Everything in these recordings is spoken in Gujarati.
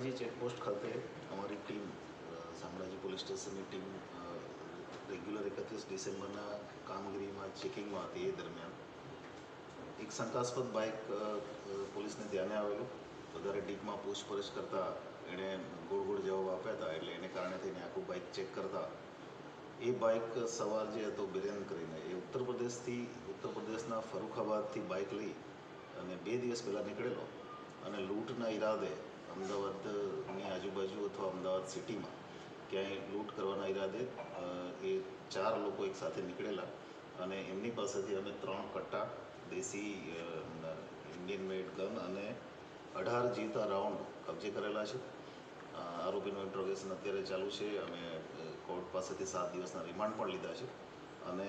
શામળાજી ચેકપોસ્ટ ખાતે અમારી ટીમ શામળાજી પોલીસ સ્ટેશનની ટીમ રેગ્યુલર એકત્રીસ ડિસેમ્બરના કામગીરીમાં ચેકિંગમાં હતી એ દરમિયાન. એક શંકાસ્પદ બાઇક પોલીસને ધ્યાને આવેલું. વધારે ડીપમાં પૂછપરછ કરતાં એણે ગોળ ગોળ જવાબ આપ્યા હતા, એટલે એને કારણે થઈને આખું બાઇક ચેક કરતા. એ બાઇક સવાર જે હતો બિરેન કરીને, એ ઉત્તર પ્રદેશથી, ઉત્તર પ્રદેશના ફરુખાબાદથી બાઇક લઈ અને બે દિવસ પહેલાં નીકળેલો. અને લૂંટના ઈરાદે અમદાવાદની આજુબાજુ અથવા અમદાવાદ સિટીમાં ક્યાંય લૂંટ કરવાના ઈરાદે એ ચાર લોકો એક સાથે નીકળેલા અને એમની પાસેથી અમે ત્રણ કટ્ટા દેશી ઇન્ડિયન મેડ ગન અને અઢાર જીવતા રાઉન્ડ કબજે કરેલા છે. આરોપીનું ઇન્ટ્રોગેશન અત્યારે ચાલુ છે. અમે કોર્ટ પાસેથી સાત દિવસના રિમાન્ડ પણ લીધા છે. અને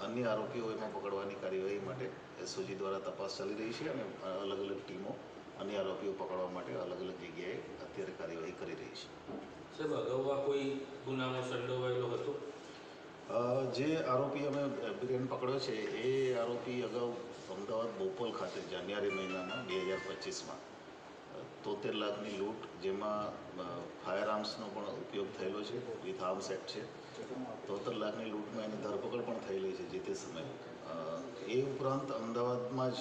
અન્ય આરોપીઓ એમાં પકડવાની કાર્યવાહી માટે એસઓજી દ્વારા તપાસ ચાલી રહી છે અને અલગ અલગ ટીમો અન્ય આરોપીઓ પકડવા માટે અલગ અલગ જગ્યાએ અત્યારે કાર્યવાહી કરી રહી છે. સાહેબ અગાઉ કોઈ ગુનામાં સંડોવાયેલો હતો? જે આરોપી અમે બિરેન પકડ્યો છે એ આરોપી અગાઉ અમદાવાદ બોપલ ખાતે જાન્યુઆરી મહિનામાં બે હજાર પચીસમાં તોતેર લાખની લૂંટ જેમાં ફાયર આર્મ્સનો પણ ઉપયોગ થયેલો છે વિથ આર્મ્સ એક્ટ છે. તોતેર લાખની લૂંટમાં એની ધરપકડ પણ થયેલી છે જે તે સમયે. એ ઉપરાંત અમદાવાદમાં જ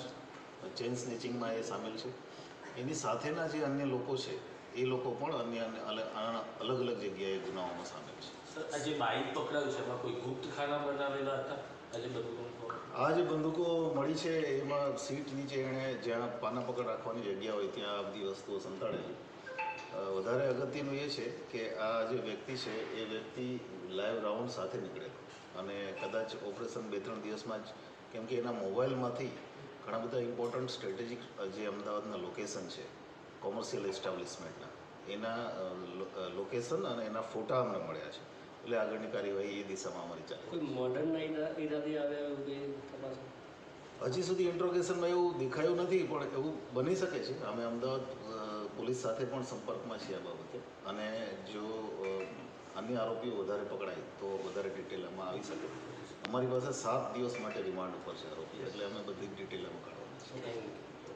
ચેઇન સ્નેચિંગમાં એ સામેલ છે. એની સાથેના જે અન્ય લોકો છે એ લોકો પણ અન્ય અલગ અલગ જગ્યાએ ગુનાઓમાં સામેલ છે. સર આ જે બાઇક પકડાયું છે એમાં કોઈ ગુપ્ત ખાના બનાવેલા હતા? આજે બંદૂકો આ જે બંદૂકો મળી છે એમાં સીટ નીચે એણે જ્યાં પાના પકડ રાખવાની જગ્યા હોય ત્યાં આ બધી વસ્તુઓ સંતાડેલી. વધારે અગત્યનું એ છે કે આ જે વ્યક્તિ છે એ વ્યક્તિ લાઈવ રાઉન્ડ સાથે નીકળેલો. અને કદાચ ઓપરેશન બે ત્રણ દિવસમાં જ કેમ કે એના મોબાઈલમાંથી ઘણા બધા ઇમ્પોર્ટન્ટ સ્ટ્રેટેજિક જે અમદાવાદના લોકેશન છે કોમર્શિયલ એસ્ટાબ્લિશમેન્ટના એના લોકેશન અને એના ફોટા અમને મળ્યા છે. એટલે આગળની કાર્યવાહી એ દિશામાં અમારી ચાલે. કોઈ મોડર્ન ઈરાદે આવે એવું કંઈ તપાસ? હજી સુધી ઇન્ટ્રોગેશનમાં એવું દેખાયું નથી પણ એવું બની શકે છે. અમે અમદાવાદ પોલીસ સાથે પણ સંપર્કમાં છીએ આ બાબતે. અને જો અન્ય આરોપીઓ વધારે પકડાય તો વધારે ડિટેલ એમાં આવી શકે. અમારી પાસે સાત દિવસ માટે રિમાન્ડ ઉપર છે આરોપી, એટલે અમે બધી ડિટેલ એમાં કાઢવાની છે.